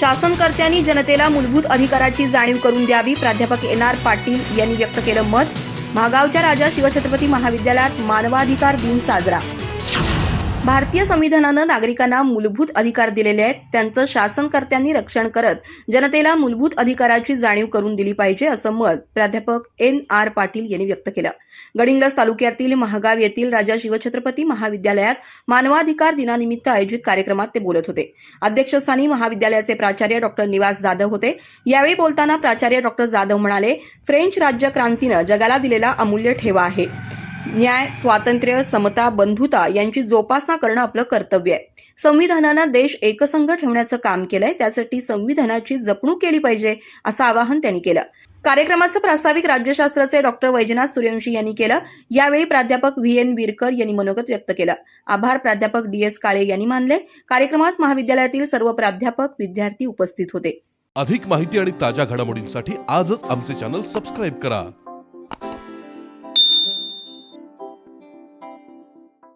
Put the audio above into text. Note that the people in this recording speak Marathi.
शासनकर्त्यांनी जनतेला मूलभूत अधिकाराची जाणीव करून द्यावी प्राध्यापक एन आर पाटील यांनी व्यक्त केलं मत. महागावच्या राजा शिवछत्रपती महाविद्यालयात मानवाधिकार दिन साजरा. भारतीय संविधानानं नागरिकांना मूलभूत अधिकार दिलेले आहेत. त्यांचं शासनकर्त्यांनी रक्षण करत जनतेला मूलभूत अधिकाराची जाणीव करून दिली पाहिजे असं मत प्राध्यापक एन आर पाटील यांनी व्यक्त केलं. गडिंग्लस तालुक्यातील महागाव येथील राजा शिवछत्रपती महाविद्यालयात मानवाधिकार दिनानिमित्त आयोजित कार्यक्रमात ते बोलत होते. अध्यक्षस्थानी महाविद्यालयाचे प्राचार्य डॉक्टर निवास जाधव होते. यावेळी बोलताना प्राचार्य डॉक्टर जाधव म्हणाले फ्रेंच राज्य क्रांतीनं जगाला दिलेला अमूल्य ठेवा आहे. न्याय स्वातंत्र्य समता बंधुता यांची जोपासना करणं आपलं कर्तव्य आहे. संविधानानं देश एकसंघ ठेवण्याचं काम केलंय त्यासाठी संविधानाची जपणूक केली पाहिजे असं आवाहन त्यांनी केलं. कार्यक्रमाचं प्रास्ताविक राज्यशास्त्राचे डॉक्टर वैजनाथ सूर्यवंशी यांनी केलं. यावेळी प्राध्यापक व्ही. एन. विरकर यांनी मनोगत व्यक्त केलं. आभार प्राध्यापक डी. एस. काळे यांनी मानले. कार्यक्रमास महाविद्यालयातील सर्व प्राध्यापक विद्यार्थी उपस्थित होते. अधिक माहिती आणि ताज्या घडामोडींसाठी आजच आमचे चॅनल सबस्क्राईब करा.